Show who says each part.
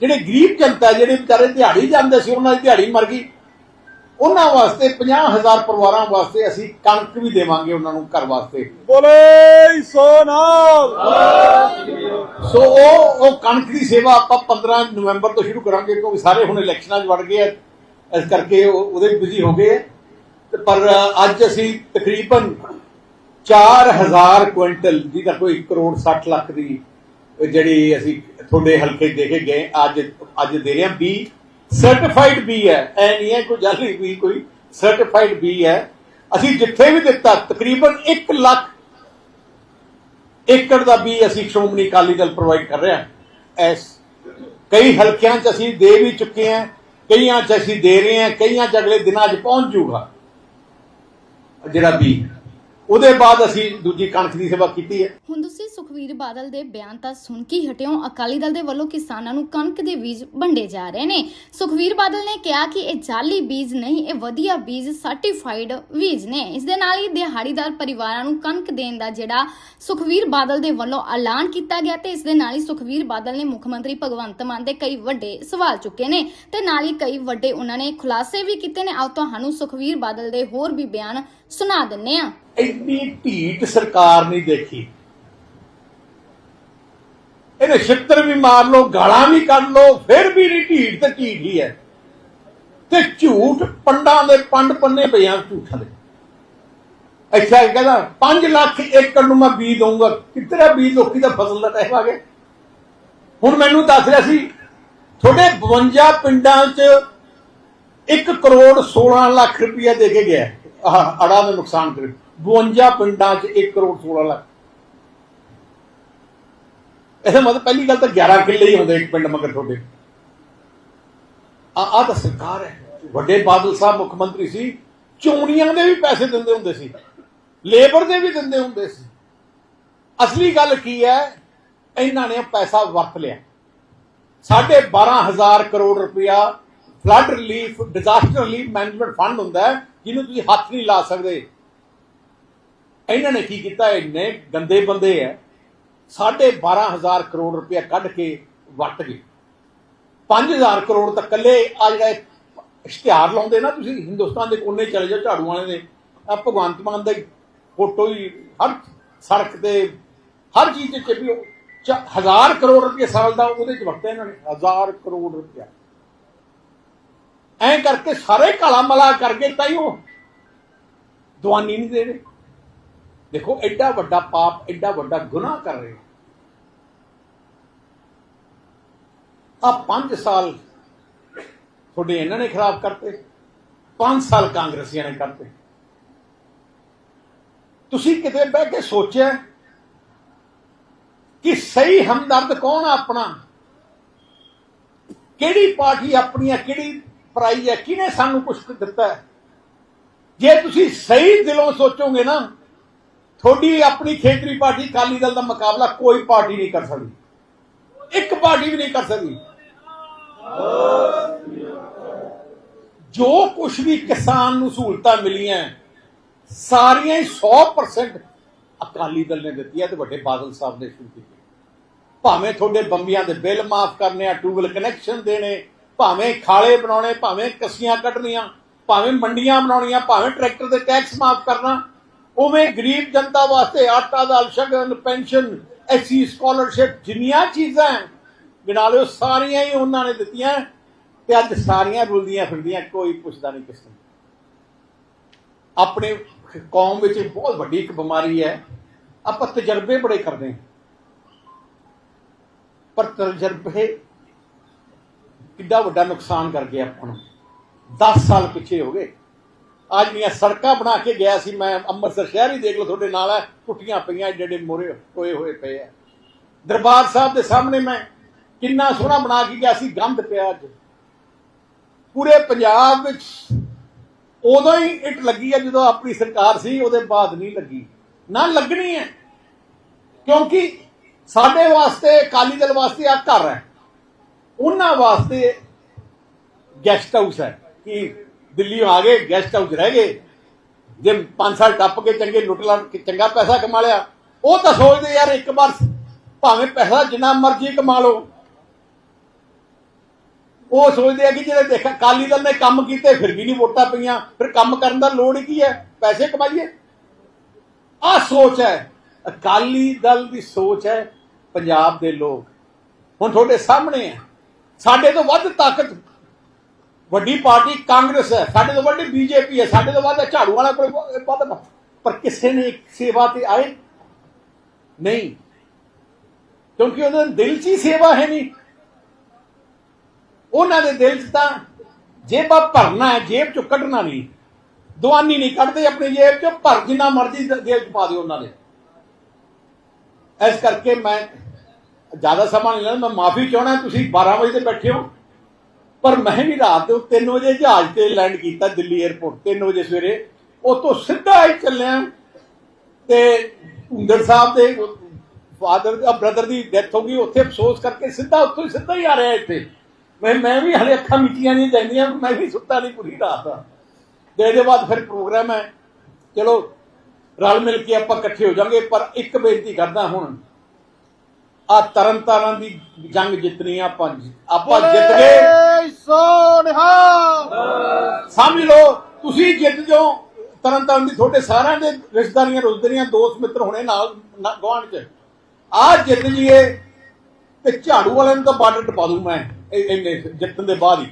Speaker 1: ਜਿਹੜੇ ਗਰੀਬ ਜਨਤਾ ਜਿਹੜੇ ਵਿਚਾਰੇ ਦਿਹਾੜੀ ਜਾਂਦੇ ਸੀ ਉਹਨਾਂ ਦੀ ਦਿਹਾੜੀ ਮਰ ਗਈ। ਉਹਨਾਂ ਵਾਸਤੇ 50000 ਪਰਿਵਾਰਾਂ ਵਾਸਤੇ ਅਸੀਂ ਕਣਕ ਵੀ ਦੇਵਾਂਗੇ ਉਹਨਾਂ ਨੂੰ ਘਰ ਵਾਸਤੇ।
Speaker 2: ਬੋਲੇ ਸੋਨਾਲ
Speaker 1: ਸੋ ਉਹ ਉਹ ਕਣਕ ਦੀ ਸੇਵਾ ਆਪਾਂ 15 ਨਵੰਬਰ ਤੋਂ ਸ਼ੁਰੂ ਕਰਾਂਗੇ ਕਿਉਂਕਿ ਸਾਰੇ ਹੁਣ ਇਲੈਕਸ਼ਨਾਂ 'ਚ ਵੜ ਗਏ ਆ। ਇਸ ਕਰਕੇ ਉਹ- ਉਹਦੇ ਬਿਜ਼ੀ ਹੋ ਗਏ। ਤੇ ਪਰ ਅੱਜ ਅਸੀਂ ਤਕਰੀਬਨ 4000 ਕੁਇੰਟਲ ਜਿਹਦਾ ਕੋਈ 1 ਕਰੋੜ 60 ਲੱਖ ਦੀ ਜਿਹੜੀ ਅਸੀਂ ਤੁਹਾਡੇ ਹਲਕੇ ਦੇ ਕੇ ਗਏ, ਅੱਜ ਅੱਜ ਦੇ ਰਹੇ ਬੀ ਸਰਟੀਫਾਈਡ ਬੀ ਹੈ। ਐ ਨਹੀਂ ਹੈ ਕੋਈ ਜਾਲੀ ਵੀ ਕੋਈ ਸਰਟੀਫਾਈਡ ਬੀ ਹੈ। ਅਸੀਂ ਜਿੱਥੇ ਵੀ ਦਿੱਤਾ, ਤਕਰੀਬਨ 1 ਲੱਖ ਏਕੜ ਦਾ ਵੀ ਅਸੀਂ ਸ਼੍ਰੋਮਣੀ ਅਕਾਲੀ ਦਲ ਪ੍ਰੋਵਾਈਡ ਕਰ ਰਿਹਾ ਐਸ, ਕਈ ਹਲਕਿਆਂ 'ਚ ਅਸੀਂ ਦੇ ਵੀ ਚੁੱਕੇ ਹਾਂ, ਕਈਆਂ 'ਚ ਅਸੀਂ ਦੇ ਰਹੇ ਹਾਂ, ਕਈਆਂ 'ਚ ਅਗਲੇ ਦਿਨਾਂ 'ਚ ਪਹੁੰਚ ਜੂਗਾ। ਜਿਹੜਾ ਬੀ ਉਹਦੇ ਬਾਅਦ ਅਸੀਂ ਦੂਜੀ ਕਣਕ ਦੀ ਸੇਵਾ ਕੀਤੀ ਹੈ।
Speaker 3: ਸੁਖਵੀਰ ਬਾਦਲ ਦੇ ਬਿਆਨ ਤਾਂ ਸੁਣ ਕੇ ਹਟਿਓ। ਅਕਾਲੀ ਦਲ ਦੇ ਵੱਲੋਂ ਕਿਸਾਨਾਂ ਨੂੰ ਕਣਕ ਦੇ ਬੀਜ ਵੰਡੇ ਜਾ ਰਹੇ ਨੇ। ਸੁਖਵੀਰ ਬਾਦਲ ਨੇ ਕਿਹਾ ਕਿ ਇਹ ਜਾਲੀ ਬੀਜ ਨਹੀਂ, ਇਹ ਵਧੀਆ ਬੀਜ ਸਰਟੀਫਾਈਡ ਬੀਜ ਨੇ। ਇਸ ਦੇ ਨਾਲ ਹੀ ਦਿਹਾੜੀਦਾਰ ਪਰਿਵਾਰਾਂ ਨੂੰ ਕਣਕ ਦੇਣ ਦਾ ਜਿਹੜਾ ਸੁਖਵੀਰ ਬਾਦਲ ਦੇ ਵੱਲੋਂ ਐਲਾਨ ਕੀਤਾ ਗਿਆ ਤੇ ਇਸ ਦੇ ਨਾਲ ਹੀ ਸੁਖਵੀਰ ਬਾਦਲ ਨੇ ਮੁੱਖ ਮੰਤਰੀ ਭਗਵੰਤ ਮਾਨ ਦੇ ਕਈ ਵੱਡੇ ਸਵਾਲ ਚੁੱਕੇ ਨੇ ਤੇ ਨਾਲ ਹੀ ਕਈ ਵੱਡੇ ਉਹਨਾਂ ਨੇ ਖੁਲਾਸੇ ਵੀ ਕੀਤੇ ਨੇ। ਆਓ ਤੁਹਾਨੂੰ ਸੁਖਵੀਰ ਬਾਦਲ ਦੇ ਹੋਰ ਵੀ ਬਿਆਨ ਸੁਣਾ ਦਿੰਨੇ ਆ
Speaker 1: ਇੰਨੀ ਢੀਠ ਸਰਕਾਰ ਨਹੀਂ ਦੇਖੀ। ਇਹਨੇ ਛਿੱਤਰ ਵੀ ਮਾਰ ਲਓ, ਗਾਲਾਂ ਵੀ ਕੱਢ ਲਓ, ਫਿਰ ਵੀ ਨਹੀਂ ਢੀਠ ਤੇ ਢੀਠ ਹੀ ਹੈ। ਤੇ ਝੂਠ ਪੰਡਾਂ ਦੇ ਪੰਡ ਪੰਨੇ ਪਿਆ ਝੂਠਾਂ ਦੇ। ਅੱਛਾ, ਇਹ ਕਹਿੰਦਾ 5 ਲੱਖ ਏਕੜ ਨੂੰ ਮੈਂ ਬੀਜ ਦਊਂਗਾ। ਕਿਤਨਾ ਬੀਜ? ਲੋਕੀ ਦਾ ਫਸਲ ਦਾ ਟਾਈਮ ਆ ਗਿਆ। ਹੁਣ ਮੈਨੂੰ ਦੱਸ ਰਿਹਾ ਸੀ, ਤੁਹਾਡੇ 52 ਪਿੰਡਾਂ 'ਚ 1 ਕਰੋੜ 16 ਲੱਖ ਰੁਪਇਆ ਦੇ ਕੇ ਗਿਆ। ਆਹ, ਅੜਾ ਦਾ ਨੁਕਸਾਨ ਕਰੇ। 52 ਪਿੰਡਾਂ 'ਚ 1 ਕਰੋੜ 16 ਲੱਖ। ਇਹਦਾ ਮਤਲਬ ਪਹਿਲੀ ਗੱਲ ਤਾਂ 11 ਕਿੱਲੇ ਹੀ ਹੁੰਦੇ ਇੱਕ ਪਿੰਡ ਮਗਰ ਤੁਹਾਡੇ। ਆ ਆ ਤਾਂ ਸਰਕਾਰ ਹੈ। ਵੱਡੇ ਬਾਦਲ ਸਾਹਿਬ ਮੁੱਖ ਮੰਤਰੀ ਸੀ, ਚੋਣੀਆਂ ਦੇ ਵੀ ਪੈਸੇ ਦਿੰਦੇ ਹੁੰਦੇ ਸੀ, ਲੇਬਰ ਦੇ ਵੀ ਦਿੰਦੇ ਹੁੰਦੇ ਸੀ। ਅਸਲੀ ਗੱਲ ਕੀ ਹੈ, ਇਹਨਾਂ ਨੇ ਪੈਸਾ ਵਰਤ ਲਿਆ। ਸਾਢੇ 12000 ਕਰੋੜ ਰੁਪਇਆ flood relief disaster relief management fund ਹੁੰਦਾ ਜਿਹਨੂੰ ਤੁਸੀਂ ਹੱਥ ਨਹੀਂ ਲਾ ਸਕਦੇ। ਇਹਨਾਂ ਨੇ ਕੀ ਕੀਤਾ? ਇੰਨੇ ਗੰਦੇ ਬੰਦੇ ਐ ਸਾਢੇ 12000 ਕਰੋੜ ਰੁਪਇਆ ਕੱਢ ਕੇ ਵਰਤ ਗਏ। 5000 ਕਰੋੜ ਤਾਂ ਕੱਲੇ ਆ ਜਿਹੜਾ ਇਹ ਇਸ਼ਤਿਹਾਰ ਲਾਉਂਦੇ ਨਾ ਤੁਸੀਂ, ਹਿੰਦੁਸਤਾਨ ਦੇ ਕੋਨੇ ਚਲੇ ਜਾਓ, ਝਾੜੂ ਵਾਲੇ ਦੇ। ਆ ਭਗਵੰਤ ਮਾਨ ਦਾ ਫੋਟੋ ਹੀ ਹਰ ਸੜਕ ਤੇ, ਹਰ ਚੀਜ਼ ਤੇ ਚੱਪੀ ਹਜ਼ਾਰ ਕਰੋੜ ਰੁਪਏ ਸਾਲ ਦਾ ਉਹਦੇ ਚ ਵਰਤਿਆ ਇਹਨਾਂ ਨੇ, ਹਜ਼ਾਰ ਕਰੋੜ ਰੁਪਇਆ। ਐਂ ਕਰਕੇ ਸਾਰੇ ਕਾਲਾ ਮਲਾ ਕਰਕੇ ਤਾਂ ਹੀ ਉਹ ਦਵਾਨੀ ਨਹੀਂ ਦੇ ਰਹੇ। ਦੇਖੋ, ਐਡਾ ਵੱਡਾ ਪਾਪ, ਐਡਾ ਵੱਡਾ ਗੁਨਾਹ ਕਰ ਰਹੇ ਆ 5 ਸਾਲ ਤੁਹਾਡੇ ਇਹਨਾਂ ਨੇ ਖਰਾਬ ਕਰਤੇ 5 ਸਾਲ ਕਾਂਗਰਸੀਆਂ ਨੇ ਕਰਤੇ। ਤੁਸੀਂ ਕਿਤੇ ਬਹਿ ਕੇ ਸੋਚਿਆ ਕਿ ਸਹੀ ਹਮਦਰਦ ਕੌਣ ਆ ਆਪਣਾ? ਕਿਹੜੀ ਪਾਰਟੀ ਆਪਣੀ ਹੈ ਕਿਹੜੀ ਪਰਾਈ ਹੈ? ਕਿਹਨੇ ਸਾਨੂੰ ਕੁਝ ਦਿੱਤਾ ਜੇ ਤੁਸੀਂ ਸਹੀ ਦਿਲੋਂ ਸੋਚੋਗੇ ਨਾ ਤੁਹਾਡੀ ਆਪਣੀ ਖੇਤਰੀ ਪਾਰਟੀ, ਅਕਾਲੀ ਦਲ ਦਾ ਮੁਕਾਬਲਾ ਕੋਈ ਪਾਰਟੀ ਨਹੀਂ ਕਰ ਸਕਦੀ। ਇੱਕ ਪਾਰਟੀ ਵੀ ਨਹੀਂ ਕਰ ਸਕਦੀ। ਜੋ ਕੁਝ ਵੀ ਕਿਸਾਨ ਨੂੰ ਸਹੂਲਤਾਂ ਮਿਲੀਆਂ, ਸਾਰੀਆਂ ਹੀ 100% ਅਕਾਲੀ ਦਲ ਨੇ ਦਿੱਤੀਆਂ ਤੇ ਵੱਡੇ ਬਾਦਲ ਸਾਹਿਬ ਨੇ ਸ਼ੁਰੂ ਕੀਤੀ ਭਾਵੇਂ ਤੁਹਾਡੇ ਬੰਬੀਆਂ ਦੇ ਬਿੱਲ ਮਾਫ ਕਰਨੇ ਆ ਟੂਬਲ ਕਨੈਕਸ਼ਨ ਦੇਣੇ, ਭਾਵੇਂ ਖਾਲੇ ਬਣਾਉਣੇ, ਭਾਵੇਂ ਕਸੀਆਂ ਕੱਢਣੀਆਂ, ਭਾਵੇਂ ਮੰਡੀਆਂ ਬਣਾਉਣੀਆਂ, ਭਾਵੇਂ ਟਰੈਕਟਰ ਦੇ ਟੈਕਸ ਮਾਫ ਕਰਨਾ ਉਵੇਂ ਗਰੀਬ ਜਨਤਾ ਵਾਸਤੇ ਆਟਾ ਦਾਲ ਸ਼ਗਨ ਪੈਨਸ਼ਨ ਐਸੀ ਸਕਾਲਰਸ਼ਿਪ ਜਿੰਨੀਆਂ ਚੀਜ਼ਾਂ ਹੈ, ਗਿਣਾ ਲਿਓ ਸਾਰੀਆਂ ਹੀ ਉਹਨਾਂ ਨੇ ਦਿੱਤੀਆਂ ਤੇ ਅੱਜ ਸਾਰੀਆਂ ਰੁਲਦੀਆਂ ਫਿਰਦੀਆਂ ਕੋਈ ਪੁੱਛਦਾ ਨਹੀਂ ਕਿਸ ਨੂੰ ਆਪਣੇ ਕੌਮ ਵਿੱਚ ਬਹੁਤ ਵੱਡੀ ਇੱਕ ਬਿਮਾਰੀ ਹੈ ਆਪਾਂ ਤਜਰਬੇ ਬੜੇ ਕਰਦੇ ਹਾਂ। ਪਰ ਤਜਰਬੇ ਕਿੱਡਾ ਵੱਡਾ ਨੁਕਸਾਨ ਕਰ ਗਏ ਆਪਾਂ ਨੂੰ। 10 ਸਾਲ ਪਿੱਛੇ ਹੋ ਗਏ। ਅੱਜ ਦੀਆਂ ਸੜਕਾਂ ਬਣਾ ਕੇ ਗਿਆ ਸੀ, ਮੈਂ ਅੰਮ੍ਰਿਤਸਰ ਸ਼ਹਿਰ ਹੀ ਦੇਖ ਲਓ, ਤੁਹਾਡੇ ਨਾਲ ਹੈ ਟੁੱਟੀਆਂ ਪਈਆਂ ਜਿਹੜੇ ਮੋਰੇ ਹੋਏ ਹੋਏ ਪਏ ਆ। ਦਰਬਾਰ ਸਾਹਿਬ ਦੇ ਸਾਹਮਣੇ ਮੈਂ ਕਿੰਨਾ ਸੋਹਣਾ ਬਣਾ ਕੇ ਗਿਆ ਸੀ ਗੰਦ ਪਿਆ ਅੱਜ। ਪੂਰੇ ਪੰਜਾਬ ਵਿੱਚ ਉਦੋਂ ਹੀ ਇੱਟ ਲੱਗੀ ਹੈ ਜਦੋਂ ਆਪਣੀ ਸਰਕਾਰ ਸੀ, ਉਹਦੇ ਬਾਅਦ ਨਹੀਂ ਲੱਗੀ। ਨਾ ਲੱਗਣੀ ਹੈ, ਕਿਉਂਕਿ ਸਾਡੇ ਵਾਸਤੇ, ਅਕਾਲੀ ਦਲ ਵਾਸਤੇ ਆ ਘਰ ਹੈ। ਉਹਨਾਂ ਵਾਸਤੇ ਗੈਸਟ ਹਾਊਸ ਹੈ, ਕਿ ਦਿੱਲੀ ਆ ਗਏ ਗੈਸਟ ਹਾਊਸ ਰਹਿ ਗਏ। ਜੇ 5 ਸਾਲ ਟੱਪ ਕੇ ਚੰਗੇ ਲੁੱਟ ਲਾ ਕੇ ਚੰਗਾ ਪੈਸਾ ਕਮਾ ਲਿਆ, ਉਹ ਤਾਂ ਸੋਚਦੇ ਯਾਰ ਇੱਕ ਵਾਰ ਭਾਵੇਂ ਪੈਸਾ ਜਿੰਨਾ ਮਰਜ਼ੀ ਕਮਾ ਲਓ। ਉਹ ਸੋਚਦੇ ਆ ਕਿ ਜਿਹੜੇ ਦੇਖ, ਅਕਾਲੀ ਦਲ ਨੇ ਕੰਮ ਕੀਤੇ, ਫਿਰ ਵੀ ਨਹੀਂ ਵੋਟਾਂ ਪਈਆਂ। ਫਿਰ ਕੰਮ ਕਰਨ ਦਾ ਲੋੜ ਕੀ ਹੈ? ਪੈਸੇ ਕਮਾਈਏ। ਆ ਸੋਚ ਹੈ। ਅਕਾਲੀ ਦਲ ਦੀ ਸੋਚ ਹੈ ਪੰਜਾਬ ਦੇ ਲੋਕ। ਹੁਣ ਤੁਹਾਡੇ ਸਾਹਮਣੇ ਹੈ। ਸਾਡੇ ਤੋਂ ਵੱਧ ਤਾਕਤ ਵੱਡੀ ਪਾਰਟੀ ਕਾਂਗਰਸ ਹੈ, ਸਾਡੇ ਤੋਂ ਵੱਡੀ ਬੀਜੇਪੀ ਹੈ, ਸਾਡੇ ਤੋਂ ਵੱਧ ਝਾੜੂ ਵਾਲਾ ਕੋਈ ਵੱਧ ਪਰ ਕਿਸੇ ਨੇ ਸੇਵਾ ਤੇ ਆਏ ਨਹੀਂ। ਕਿਉਂਕਿ ਉਹਨਾਂ ਦੇ ਦਿਲ 'ਚ ਹੀ ਸੇਵਾ ਹੈ ਨਹੀਂ। ਉਹਨਾਂ ਦੇ ਦਿਲ 'ਚ ਤਾਂ ਜੇਬਾਂ ਭਰਨਾ ਹੈ, ਜੇਬ 'ਚੋਂ ਕੱਢਣਾ ਨਹੀਂ। ਦੁਆਨੀ ਨਹੀਂ ਕੱਢਦੇ ਆਪਣੀ ਜੇਬ 'ਚੋਂ, ਭਰ ਜਿੰਨਾ ਮਰਜ਼ੀ ਦ- ਜੇਬ 'ਚ ਪਾ ਦਿਓ ਉਹਨਾਂ ਦੇ। ਇਸ ਕਰਕੇ ਮੈਂ ਜ਼ਿਆਦਾ ਸਮਾਂ ਨਹੀਂ ਲੈਣਾ, ਮੈਂ ਮਾਫੀ ਚਾਹਣਾ ਤੁਸੀਂ 12 ਵਜੇ ਤੇ ਬੈਠੇ ਹੋ। ਪਰ ਮੈਂ ਵੀ ਰਾਤ ਨੂੰ 3 ਵਜੇ ਜਹਾਜ਼ ਤੇ ਲੈਂਡ ਕੀਤਾ ਦਿੱਲੀ 에ਅਰਪੋਰਟ 3 ਵਜੇ ਸਵੇਰੇ। ਉਤੋਂ ਸਿੱਧਾ ਹੀ ਚੱਲਿਆ। ਤੇ ਹੁੰਦਰ ਸਾਹਿਬ ਦੇ ਫਾਦਰ ਦਾ ਬ੍ਰਦਰ ਦੀ ਡੈਥ ਹੋ ਗਈ। ਉੱਥੇ ਅਫਸੋਸ ਕਰਕੇ ਸਿੱਧਾ ਉੱਥੋਂ ਹੀ, ਸਿੱਧਾ ਹੀ ਆ ਰਿਹਾ ਇੱਥੇ। ਮੈਂ ਮੈਂ ਵੀ ਹਲੇ ਅੱਖਾਂ ਮਿੱਟੀਆਂ ਨਹੀਂ ਜਾਂਦੀਆਂ, ਮੈਂ ਵੀ ਸੁੱਤਾ ਨਹੀਂ ਪੂਰੀ ਰਾਤ ਆ ਤੇ ਇਹਦੇ ਬਾਅਦ ਫਿਰ ਪ੍ਰੋਗਰਾਮ ਹੈ। ਚਲੋ, ਰਲ ਮਿਲ ਕੇ ਆਪਾਂ ਇਕੱਠੇ ਹੋ ਜਾਾਂਗੇ ਪਰ ਇੱਕ ਬੇਨਤੀ ਕਰਦਾ ਹੁਣ ਆ ਤਰਨ ਤਾਰਨ ਦੀ ਜੰਗ ਜਿੱਤਣੀ ਆ ਆਪਾਂ ਆਪਾਂ ਜਿੱਤ ਗਏ।
Speaker 2: ਬੋਲੇ ਸੋ ਨਿਹਾਲ।
Speaker 1: ਸਮਝ ਲਓ ਤੁਸੀਂ ਜਿੱਤ ਜਾਓ। ਤਰਨ ਤਾਰਨ ਦੀ ਤੁਹਾਡੇ ਸਾਰਿਆਂ ਦੇ ਰਿਸ਼ਤੇਦਾਰੀਆਂ ਰੁਜ਼ਦਾਰੀਆਂ ਦੋਸਤ ਮਿੱਤਰ ਹੋਣੇ ਨਾਲ ਗਵਾਂਢ ਚ। ਆ ਜਿੱਤ ਜੀਏ ਤੇ ਝਾੜੂ ਵਾਲਿਆਂ ਨੂੰ ਤਾਂ ਬਾਰਡਰ ਟਪਾ ਦੂੰ ਮੈਂ ਇਹ- ਇੰਨੇ ਜਿੱਤਣ ਦੇ ਬਾਅਦ ਹੀ।